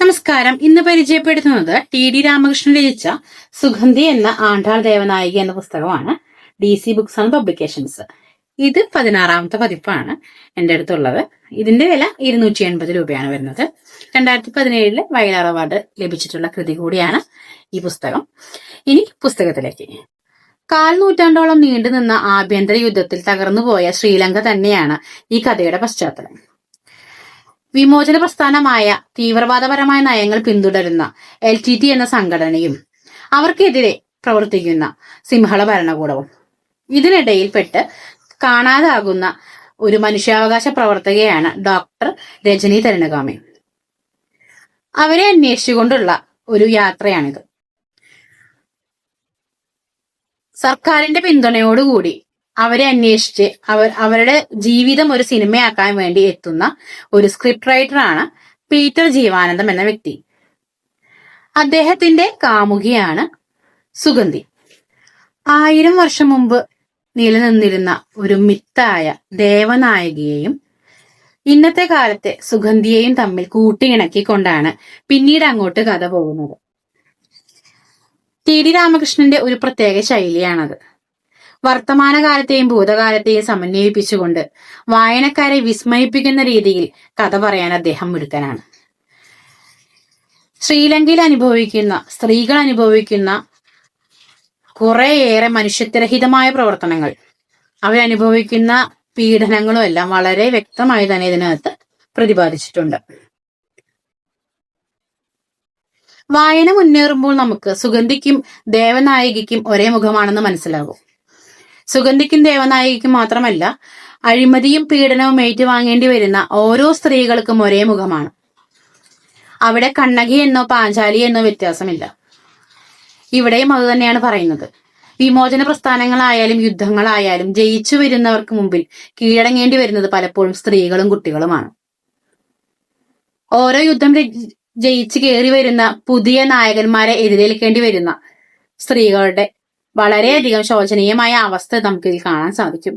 നമസ്കാരം. ഇന്ന് പരിചയപ്പെടുത്തുന്നത് ടി ഡി രാമകൃഷ്ണൻ രചിച്ച സുഗന്ധി എന്ന ആണ്ടാൾ ദേവനായിക എന്ന പുസ്തകമാണ് D C books and publications ഇത് പതിനാറാമത്തെ പതിപ്പാണ് എന്റെ അടുത്തുള്ളത്. ഇതിന്റെ വില ഇരുന്നൂറ്റി എൺപത് രൂപയാണ് വരുന്നത്. രണ്ടായിരത്തി പതിനേഴിൽ വയലാർ അവാർഡ് ലഭിച്ചിട്ടുള്ള കൃതി കൂടിയാണ് ഈ പുസ്തകം. ഇനി പുസ്തകത്തിലേക്ക്. കാൽ നൂറ്റാണ്ടോളം നീണ്ടുനിന്ന ആഭ്യന്തര യുദ്ധത്തിൽ തകർന്നുപോയ ശ്രീലങ്ക തന്നെയാണ് ഈ കഥയുടെ പശ്ചാത്തലം. വിമോചന പ്രസ്ഥാനമായ തീവ്രവാദപരമായ നയങ്ങൾ പിന്തുടരുന്ന എൽ ടി ടി എന്ന സംഘടനയും അവർക്കെതിരെ പ്രവർത്തിക്കുന്ന സിംഹള ഭരണകൂടവും. ഇതിനിടയിൽപ്പെട്ട് കാണാതാകുന്ന ഒരു മനുഷ്യാവകാശ പ്രവർത്തകയാണ് ഡോക്ടർ രജനി തരണകാമി അവരെ അന്വേഷിച്ചുകൊണ്ടുള്ള ഒരു യാത്രയാണിത്. സർക്കാരിന്റെ പിന്തുണയോടുകൂടി അവരെ അന്വേഷിച്ച് അവർ അവരുടെ ജീവിതം ഒരു സിനിമയാക്കാൻ വേണ്ടി എത്തുന്ന ഒരു സ്ക്രിപ്റ്റ് റൈറ്ററാണ് പീറ്റർ ജീവാനന്ദം എന്ന വ്യക്തി. അദ്ദേഹത്തിന്റെ കാമുകിയാണ് സുഗന്ധി. ആയിരം വർഷം മുമ്പ് നിലനിന്നിരുന്ന ഒരു മിത്തായ ദേവനായകിയെയും ഇന്നത്തെ കാലത്തെ സുഗന്ധിയെയും തമ്മിൽ കൂട്ടിയിണക്കിക്കൊണ്ടാണ് പിന്നീട് അങ്ങോട്ട് കഥ പോകുന്നത്. ടി ഡി രാമകൃഷ്ണന്റെ ഒരു പ്രത്യേക ശൈലിയാണത്. വർത്തമാനകാലത്തെയും ഭൂതകാലത്തെയും സമന്വയിപ്പിച്ചുകൊണ്ട് വായനക്കാരെ വിസ്മയിപ്പിക്കുന്ന രീതിയിൽ കഥ പറയാൻ അദ്ദേഹം മിടുക്കനാണ്. ശ്രീലങ്കയിൽ അനുഭവിക്കുന്ന സ്ത്രീകൾ അനുഭവിക്കുന്ന കുറേയേറെ മനുഷ്യത്വരഹിതമായ പ്രവർത്തനങ്ങൾ. അവരനുഭവിക്കുന്ന പീഡനങ്ങളും എല്ലാം വളരെ വ്യക്തമായി തന്നെ ഇതിനകത്ത് പ്രതിപാദിച്ചിട്ടുണ്ട്. വായന മുന്നേറുമ്പോൾ നമുക്ക് സുഗന്ധിക്കും ദേവനായികയ്ക്കും ഒരേ മുഖമാണെന്ന് മനസ്സിലാകും. സുഗന്ധിക്കും ദേവനായികയ്ക്കും മാത്രമല്ല അഴിമതിയും പീഡനവും ഏറ്റുവാങ്ങേണ്ടി വരുന്ന ഓരോ സ്ത്രീകൾക്കും ഒരേ മുഖമാണ്. അവിടെ കണ്ണകി എന്നോ പാഞ്ചാലി എന്നോ വ്യത്യാസമില്ല. ഇവിടെയും അത് തന്നെയാണ് പറയുന്നത്. വിമോചന പ്രസ്ഥാനങ്ങളായാലും യുദ്ധങ്ങളായാലും ജയിച്ചു വരുന്നവർക്ക് മുമ്പിൽ കീഴടങ്ങേണ്ടി വരുന്നത് പലപ്പോഴും സ്ത്രീകളും കുട്ടികളുമാണ്. ഓരോ യുദ്ധം ജയിച്ച് കയറി വരുന്ന പുതിയ നായകന്മാരെ എതിരേൽക്കേണ്ടി വരുന്ന സ്ത്രീകളുടെ വളരെയധികം ശോചനീയമായ അവസ്ഥ നമുക്ക് ഇതിൽ കാണാൻ സാധിക്കും.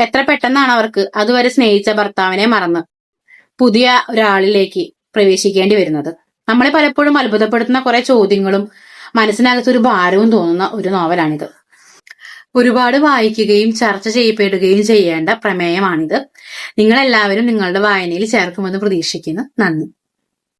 എത്ര പെട്ടെന്നാണ് അവർക്ക് അതുവരെ സ്നേഹിച്ച ഭർത്താവിനെ മറന്ന് പുതിയ ഒരാളിലേക്ക് പ്രവേശിക്കേണ്ടി വരുന്നത്. നമ്മളെ പലപ്പോഴും അത്ഭുതപ്പെടുത്തുന്ന കുറെ ചോദ്യങ്ങളും മനസ്സിനകത്ത് ഒരു ഭാരവും തോന്നുന്ന ഒരു നോവലാണിത്. ഒരുപാട് വായിക്കുകയും ചർച്ച ചെയ്യപ്പെടുകയും ചെയ്യേണ്ട പ്രമേയമാണിത്. നിങ്ങളെല്ലാവരും നിങ്ങളുടെ വായനയിൽ ചേർക്കുമെന്ന് പ്രതീക്ഷിക്കുന്നു. നന്ദി.